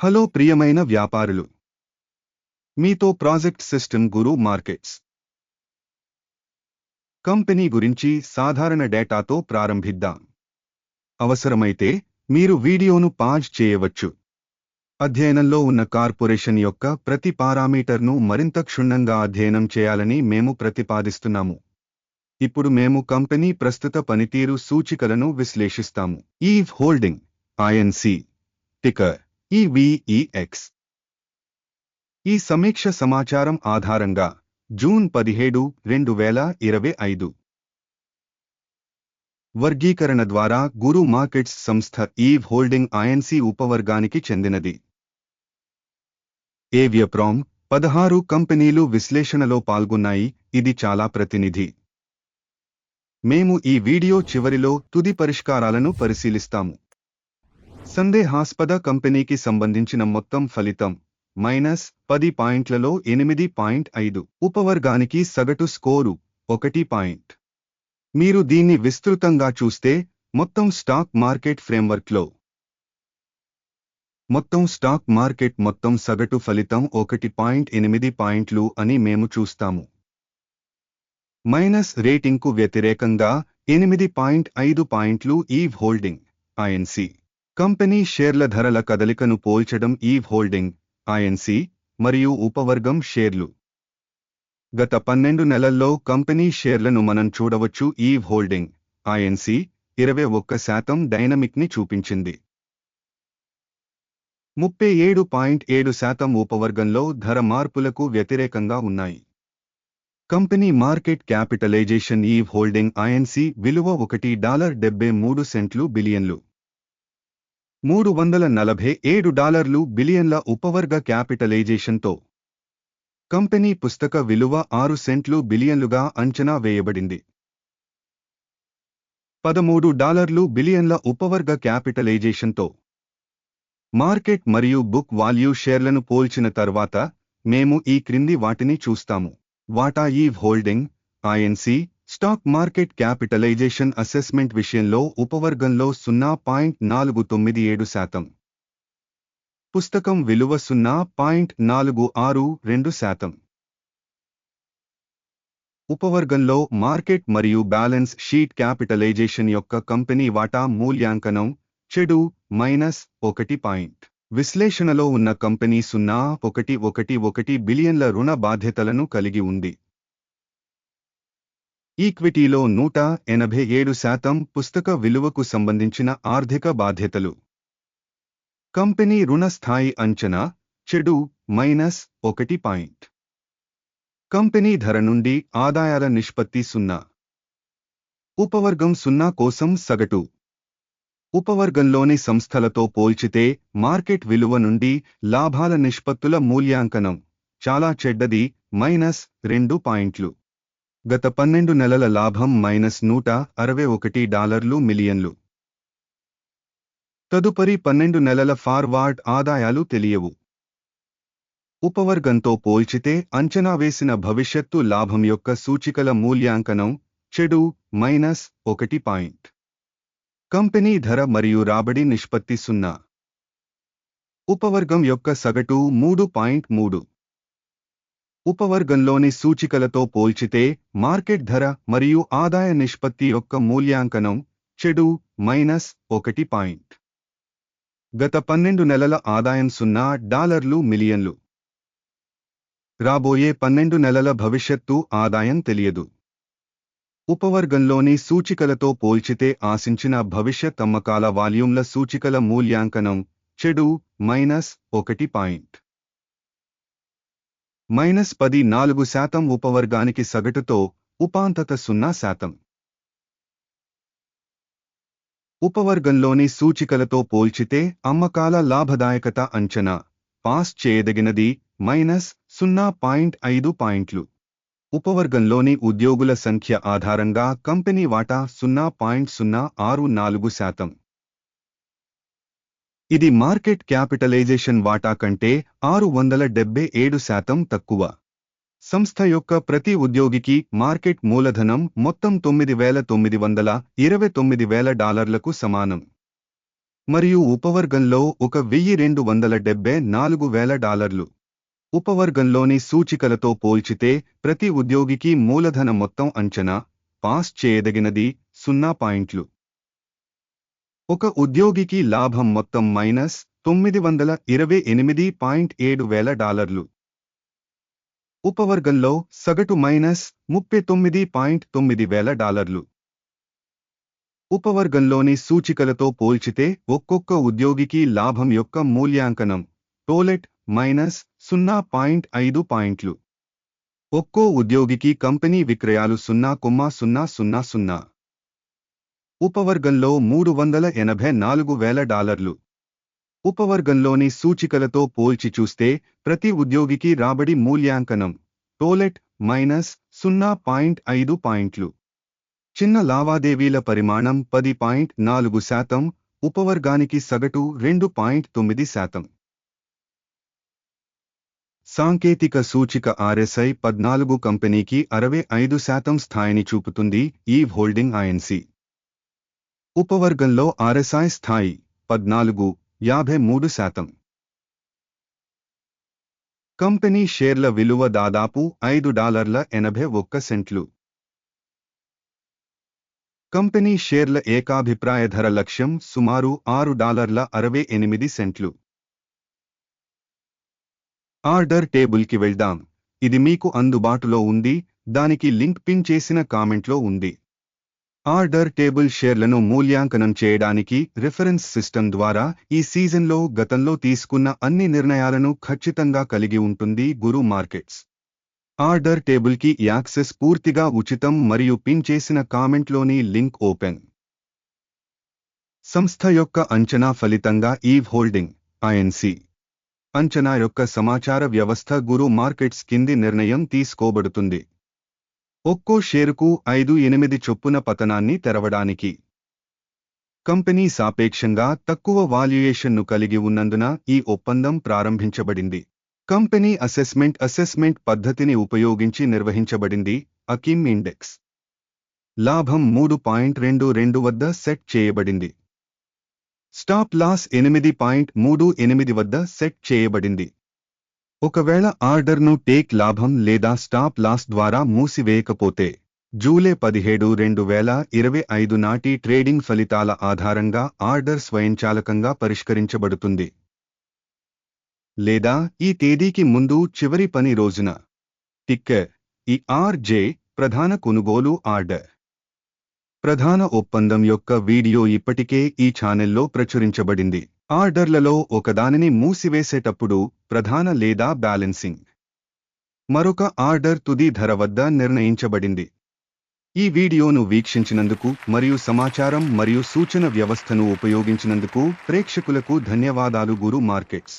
Hello ప్రియమైన వ్యాపారులు. మీతో project system Guru markets. Company గురించి సాధారణ డేటాతో ప్రారంభిద్దాం. అవసరమైతే మీరు వీడియోను పాజ్ చేయవచ్చు. అధ్యయనంలో ఉన్న కార్పొరేషన్ యొక్క ప్రతి పారామీటర్ను మరింత క్షుణ్ణంగా అధ్యయనం చేయాలని మేము ప్రతిపాదిస్తున్నాము. ఇప్పుడు మేము కంపెనీ ప్రస్తుత పనితీరు సూచికలను విశ్లేషిస్తాము. Eve holding INC ticker EVEX ఈ సమీక్ష సమాచారం ఆధారంగా జూన్ పదిహేడు రెండు వేల ఇరవై ఐదు. వర్గీకరణ ద్వారా గురు మార్కెట్స్ సంస్థ ఈవ్ హోల్డింగ్ ఐఎన్సి ఉపవర్గానికి చెందినది. ఏవియప్రామ్ పదహారు కంపెనీలు విశ్లేషణలో పాల్గొన్నాయి ఇది చాలా ప్రతినిధి. మేము ఈ వీడియో చివరిలో తుది పరిష్కారాలను పరిశీలిస్తాము. సందేహాస్పద కంపెనీకి సంబంధించిన మొత్తం ఫలితం మైనస్ పది పాయింట్లలో ఎనిమిది పాయింట్ ఐదు. ఉపవర్గానికి సగటు స్కోరు ఒకటి పాయింట్. మీరు దీన్ని విస్తృతంగా చూస్తే మొత్తం స్టాక్ మార్కెట్ ఫ్రేమ్వర్క్లో మొత్తం స్టాక్ మార్కెట్ మొత్తం సగటు ఫలితం ఒకటి పాయింట్ ఎనిమిది పాయింట్లు అని మేము చూస్తాము. మైనస్ రేటింగ్కు వ్యతిరేకంగా ఎనిమిది పాయింట్ ఐదు పాయింట్లు ఈవ్ హోల్డింగ్ ఐఎన్సీ కంపెనీ షేర్ల ధరల కదలికను పోల్చడం ఈవ్ హోల్డింగ్ ఐఎన్సి మరియు ఉపవర్గం షేర్లు. గత పన్నెండు నెలల్లో కంపెనీ షేర్లను మనం చూడవచ్చు ఈవ్ హోల్డింగ్ ఐఎన్సి ఇరవై ఒక్క శాతం డైనమిక్ని చూపించింది. ముప్పై ఏడు పాయింట్ ఏడు శాతం ఉపవర్గంలో ధర మార్పులకు వ్యతిరేకంగా ఉన్నాయి. Company market capitalization Eve holding INC విలువ ఒకటి డాలర్ డెబ్బై మూడు సెంట్లు బిలియన్లు. మూడు వందల నలభై ఏడు డాలర్లు బిలియన్ల ఉపవర్గ క్యాపిటలైజేషన్తో కంపెనీ పుస్తక విలువ ఆరు సెంట్లు బిలియన్లుగా అంచనా వేయబడింది. పదమూడు డాలర్లు బిలియన్ల ఉపవర్గ క్యాపిటలైజేషన్తో మార్కెట్ మరియు బుక్ వాల్యూ షేర్లను పోల్చిన తర్వాత మేము ఈ క్రింది వాటిని చూస్తాము. వాటా Eve holding INC stock market capitalization assessment విషయంలో ఉపవర్గంలో సున్నా పాయింట్ నాలుగు తొమ్మిది ఏడు శాతం. పుస్తకం విలువ సున్నా పాయింట్ నాలుగు ఆరు రెండు శాతం. ఉపవర్గంలో మార్కెట్ మరియు బ్యాలెన్స్ షీట్ క్యాపిటలైజేషన్ యొక్క కంపెనీ వాటా మూల్యాంకనం చెడు మైనస్ ఒకటి పాయింట్. విశ్లేషణలో ఉన్న కంపెనీ సున్నా ఒకటి ఒకటి ఒకటి బిలియన్ల రుణ బాధ్యతలను కలిగి ఉంది. ఈక్విటీలో నూట ఎనభై ఏడు శాతం పుస్తక విలువకు సంబంధించిన ఆర్థిక బాధ్యతలు. కంపెనీ రుణ స్థాయి అంచనా చెడు మైనస్ ఒకటి పాయింట్. కంపెనీ ధర నుండి ఆదాయాల నిష్పత్తి సున్నా. ఉపవర్గం సున్నా కోసం సగటు. ఉపవర్గంలోని సంస్థలతో పోల్చితే మార్కెట్ విలువ నుండి లాభాల నిష్పత్తుల మూల్యాంకనం చాలా చెడ్డది మైనస్ రెండు పాయింట్లు. గత పన్నెండు నెలల లాభం మైనస్ నూట అరవై ఒకటి డాలర్లు మిలియన్లు. తదుపరి పన్నెండు నెలల ఫార్వార్డ్ ఆదాయాలు తెలియవు. ఉపవర్గంతో పోల్చితే అంచనా వేసిన భవిష్యత్తు లాభం యొక్క సూచికల మూల్యాంకనం చెడు మైనస్ ఒకటి పాయింట్. కంపెనీ ధర మరియు రాబడి నిష్పత్తి సున్నా. ఉపవర్గం యొక్క సగటు మూడు పాయింట్ మూడు. ఉపవర్గంలోని సూచికలతో పోల్చితే మార్కెట్ ధర మరియు ఆదాయ నిష్పత్తి యొక్క మూల్యాంకనం చెడు మైనస్ ఒకటి పాయింట్. గత పన్నెండు నెలల ఆదాయం సున్నా డాలర్లు మిలియన్లు. రాబోయే పన్నెండు నెలల భవిష్యత్తు ఆదాయం తెలియదు. ఉపవర్గంలోని సూచికలతో పోల్చితే ఆశించిన భవిష్యత్ అమ్మకాల వాల్యూమ్ల సూచికల మూల్యాంకనం చెడు మైనస్ ఒకటి పాయింట్. మైనస్ పది నాలుగు శాతం ఉపవర్గానికి సగటుతో ఉపాంతత సున్నా శాతం. ఉపవర్గంలోని సూచికలతో పోల్చితే అమ్మకాల లాభదాయకత అంచనా పాస్ చేయదగినది మైనస్ సున్నా పాయింట్ ఐదు పాయింట్లు. ఉపవర్గంలోని ఉద్యోగుల సంఖ్య ఆధారంగా కంపెనీ వాటా సున్నా పాయింట్ సున్నా ఆరు నాలుగు శాతం. ఇది మార్కెట్ క్యాపిటలైజేషన్ వాటా కంటే ఆరు వందల డెబ్బై ఏడు శాతం తక్కువ. సంస్థ యొక్క ప్రతి ఉద్యోగికి మార్కెట్ మూలధనం మొత్తం తొమ్మిది వేల తొమ్మిది వందల ఇరవై తొమ్మిది వేల డాలర్లకు సమానం. మరియు ఉపవర్గంలో ఒక వెయ్యి రెండు వందల డెబ్బై నాలుగు వేల డాలర్లు. ఉపవర్గంలోని సూచికలతో పోల్చితే ప్రతి ఉద్యోగికి మూలధన మొత్తం అంచనా పాస్ చేయదగినది సున్నా పాయింట్లు. ఒక ఉద్యోగికి లాభం మొత్తం మైనస్ తొమ్మిది వందల ఇరవై ఎనిమిది పాయింట్ ఏడు వేల డాలర్లు. ఉపవర్గంలో సగటు మైనస్ ముప్పై తొమ్మిది పాయింట్ తొమ్మిది వేల డాలర్లు. ఉపవర్గంలోని సూచికలతో పోల్చితే ఒక్కొక్క ఉద్యోగికి లాభం యొక్క మూల్యాంకనం టోలెట్ మైనస్ సున్నా పాయింట్ ఐదు పాయింట్లు. ఒక్కో ఉద్యోగికి కంపెనీ విక్రయాలు సున్నా కొమ్మ సున్నా సున్నా సున్నా. ఉపవర్గంలో మూడు వందల ఎనభై నాలుగు వేల డాలర్లు. ఉపవర్గంలోని సూచికలతో పోల్చి చూస్తే ప్రతి ఉద్యోగికి రాబడి మూల్యాంకనం టోలెట్ మైనస్ సున్నా పాయింట్ ఐదు పాయింట్లు. చిన్న లావాదేవీల పరిమాణం పది పాయింట్ నాలుగు శాతం ఉపవర్గానికి సగటు రెండు పాయింట్ తొమ్మిది శాతం. సాంకేతిక సూచిక ఆర్ఎస్ఐ పద్నాలుగు కంపెనీకి అరవై ఐదు శాతం స్థాయిని చూపుతుంది ఈ హోల్డింగ్ ఐఎన్సీ ఉపవర్గంలో ఆర్ఎస్ఐ స్థాయి పద్నాలుగు యాభై మూడు శాతం. కంపెనీ షేర్ల విలువ దాదాపు ఐదు డాలర్ల ఎనభై ఒక్క సెంట్లు. కంపెనీ షేర్ల ఏకాభిప్రాయ ధర లక్ష్యం సుమారు ఆరు డాలర్ల అరవై ఎనిమిది సెంట్లు. ఆర్డర్ టేబుల్కి వెళ్దాం. ఇది మీకు అందుబాటులో ఉంది. దానికి లింక్ పిన్ చేసిన కామెంట్లో ఉంది. ఆర్డర్ టేబుల్ షేర్లను మూల్యాంకనం చేయడానికి రిఫరెన్స్ సిస్టమ్ ద్వారా ఈ సీజన్లో గతంలో తీసుకున్న అన్ని నిర్ణయాలను ఖచ్చితంగా కలిగి ఉంటుంది గురు మార్కెట్స్. ఆర్డర్ టేబుల్కి యాక్సెస్ పూర్తిగా ఉచితం మరియు పిన్ చేసిన కామెంట్లోని లింక్ ఓపెన్. సంస్థ యొక్క అంచనా ఫలితంగా ఈవ్ హోల్డింగ్ ఐఎన్సి అంచనా యొక్క సమాచార వ్యవస్థ గురు మార్కెట్స్ కింది నిర్ణయం తీసుకోబడుతుంది. ఒక్కో షేరుకు ఐదు ఎనిమిది చొప్పున పతనాన్ని తెరవడానికి. కంపెనీ సాపేక్షంగా తక్కువ వాల్యుయేషన్ను కలిగి ఉన్నందున ఈ ఒప్పందం ప్రారంభించబడింది. కంపెనీ అసెస్మెంట్ అసెస్మెంట్ పద్ధతిని ఉపయోగించి నిర్వహించబడింది అకిమ్ ఇండెక్స్. లాభం మూడు పాయింట్ రెండు రెండు వద్ద సెట్ చేయబడింది. స్టాప్ లాస్ ఎనిమిది పాయింట్ మూడు ఎనిమిది వద్ద సెట్ చేయబడింది. ఒకవేళ ఆర్డర్ను టేక్ లాభం లేదా స్టాప్ లాస్ ద్వారా మూసివేయకపోతే జూలై పదిహేడు రెండు వేల ఇరవై ఐదు నాటి ట్రేడింగ్ ఫలితాల ఆధారంగా ఆర్డర్ స్వయంచాలకంగా పరిష్కరించబడుతుంది. లేదా ఈ తేదీకి ముందు చివరి పని రోజున. టిక్కర్ ఈ ఆర్జే ప్రధాన కొనుగోలు ఆర్డర్. ప్రధాన ఒప్పందం యొక్క వీడియో ఇప్పటికే ఈ ఛానెల్లో ప్రచురించబడింది. ఆర్డర్లలో ఒకదానిని మూసివేసేటప్పుడు ప్రధాన లేదా బ్యాలెన్సింగ్. మరొక ఆర్డర్ తుది ధర వద్ద నిర్ణయించబడింది. ఈ వీడియోను వీక్షించినందుకు మరియు సమాచారం మరియు సూచన వ్యవస్థను ఉపయోగించినందుకు ప్రేక్షకులకు ధన్యవాదాలు గురు మార్కెట్స్.